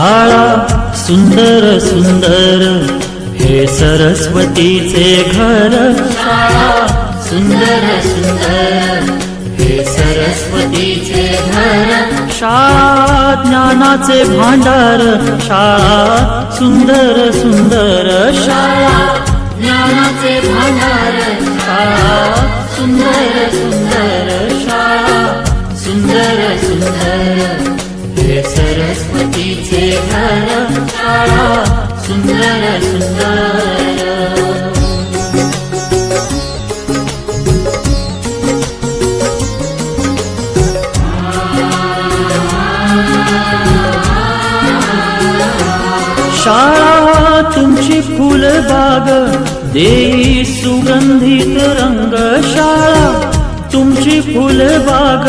शाळा सुंदर सुंदर हे सरस्वतीचे घर. शाळा सुंदर सुंदर हे सरस्वतीचे घर. शाळा ज्ञानाचे भांडार शाळा सुंदर सुंदर हे सरस्वतीचे घर शाळा सुंदर सुंदर. शाळा तुमची फुलबाग देई सुगंधित रंग शाळा तुमची फुलबाग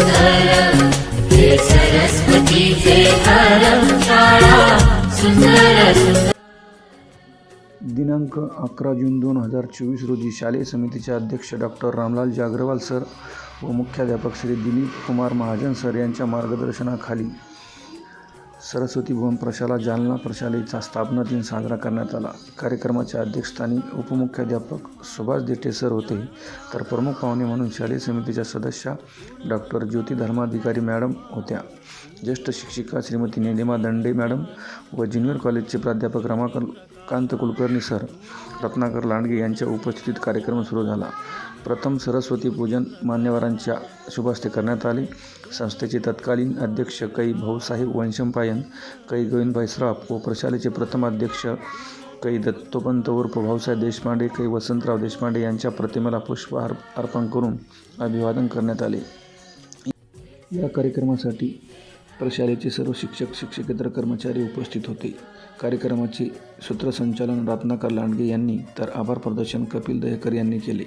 सुंदर हे सरस्वतीचे शाळा सुंदर सुंदर। दिनांक अकरा जून दोन हजार चोवीस रोजी शालेय समितीचे अध्यक्ष डॉक्टर रामलाल जागरवाल सर व मुख्याध्यापक श्री दिलीप कुमार महाजन सर यांच्या मार्गदर्शनाखाली सरस्वती भुवन प्रशाला जालना प्रशालेचा स्थापना दिन साजरा करण्यात आला. कार्यक्रमाच्या अध्यक्षस्थानी उपमुख्याध्यापक सुभाष देठे सर होते. तर प्रमुख पाहुणे म्हणून शालेय समितीच्या सदस्या डॉक्टर ज्योती धर्माधिकारी मॅडम होत्या. ज्येष्ठ शिक्षिका श्रीमती निलिमा दंडे मॅडम व ज्युनियर कॉलेजचे प्राध्यापक रमाकांत कुलकर्णी सर रत्नाकर लांडगे यांच्या उपस्थितीत कार्यक्रम सुरू झाला. प्रथम सरस्वती पूजन मान्यवरांच्या शुभास्ते करण्यात आले. संस्थेचे तत्कालीन अध्यक्ष कै भाऊसाहेब वंशमपायन कै गोविंदभाई श्रॉफ व प्रशालेचे प्रथम अध्यक्ष कै दत्तोपंत उर्फ भाऊसाहेब देशपांडे कै वसंतराव देशपांडे यांच्या प्रतिमेला पुष्पहार अर्पण करून अभिवादन करण्यात आले. या कार्यक्रमासाठी प्रशालेचे सर्व शिक्षक शिक्षकेतर कर्मचारी उपस्थित होते. कार्यक्रमाचे सूत्रसंचालन रत्नाकर लांडगे यांनी तर आभार प्रदर्शन कपिल दहेकर यांनी केले.